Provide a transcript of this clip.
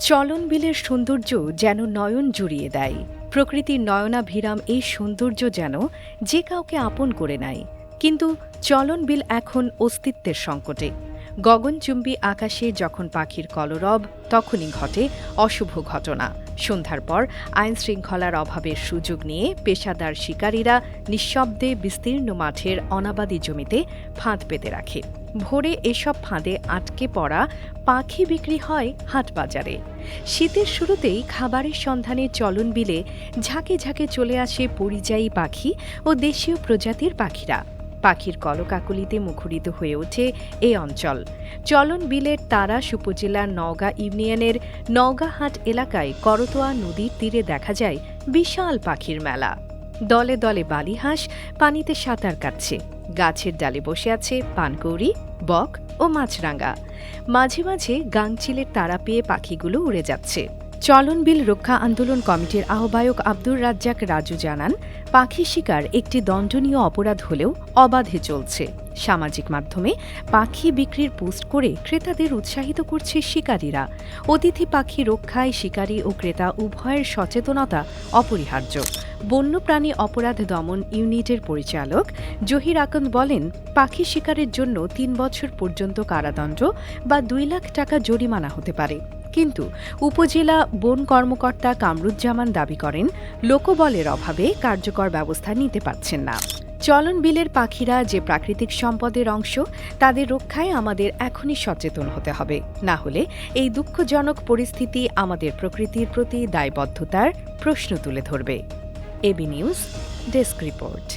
চলন বিলের সৌন্দর্য যেন নয়ন জুড়িয়ে দেয়। প্রকৃতির নয়নাভিরাম এই সৌন্দর্য যেন যে কাউকে আপন করে নেয়। কিন্তু চলন বিল এখন অস্তিত্বের সংকটে। গগনচুম্বী আকাশে যখন পাখির কলরব, তখনই ঘটে অশুভ ঘটনা। সন্ধ্যার পর আইন শৃঙ্খলার অভাবের সুযোগ নিয়ে পেশাদার শিকারীরা নিঃশব্দে বিস্তীর্ণ মাঠের অনাবাদী জমিতে ফাঁদ পেতে রাখে। ভোরে এসব ফাঁদে আটকে পড়া পাখি বিক্রি হয় হাটবাজারে। শীতের শুরুতেই খাবারের সন্ধানে চলন বিলে ঝাঁকে ঝাঁকে চলে আসে পরিযায়ী পাখি ও দেশীয় প্রজাতির পাখিরা। পাখির কলকাকলিতে মুখরিত হয়ে ওঠে এই অঞ্চল। চলন বিলের তারাস উপজেলার নওগাঁ ইউনিয়নের নওগাঁহাট এলাকায় করতোয়া নদীর তীরে দেখা যায় বিশাল পাখির মেলা। দলে দলে বালিহাঁস পানিতে সাঁতার কাটছে। গাছের ডালে বসে আছে পানকৌড়ি বক ও মাছরাঙা। মাঝে মাঝে গাংচিলের তারা পেয়ে পাখিগুলো উড়ে যাচ্ছে। চলন বিল রক্ষা আন্দোলন কমিটির আহ্বায়ক আব্দুর রাজ্জাক রাজু জানান, পাখি শিকার একটি দণ্ডনীয় অপরাধ হলেও অবাধে চলছে। সামাজিক মাধ্যমে পাখি বিক্রির পোস্ট করে ক্রেতাদের উৎসাহিত করছে শিকারীরা। অতিথি পাখি রক্ষায় শিকারী ও ক্রেতা উভয়ের সচেতনতা অপরিহার্য। বন্যপ্রাণী অপরাধ দমন ইউনিটের পরিচালক জহির আকন্দ বলেন, পাখি শিকারের জন্য তিন বছর পর্যন্ত কারাদণ্ড বা দুই লাখ টাকা জরিমানা হতে পারে। কিন্তু উপজেলা বন কর্মকর্তা কামরুজ্জামান দাবি করেন, লোকবলের অভাবে কার্যকর ব্যবস্থা নিতে পারছেন না। চলন বিলের পাখিরা যে প্রাকৃতিক সম্পদের অংশ, তাদের রক্ষায় আমাদের এখনই সচেতন হতে হবে। না হলে এই দুঃখজনক পরিস্থিতি আমাদের প্রকৃতির প্রতি দায়বদ্ধতার প্রশ্ন তুলে ধরবে। AB News, desk report.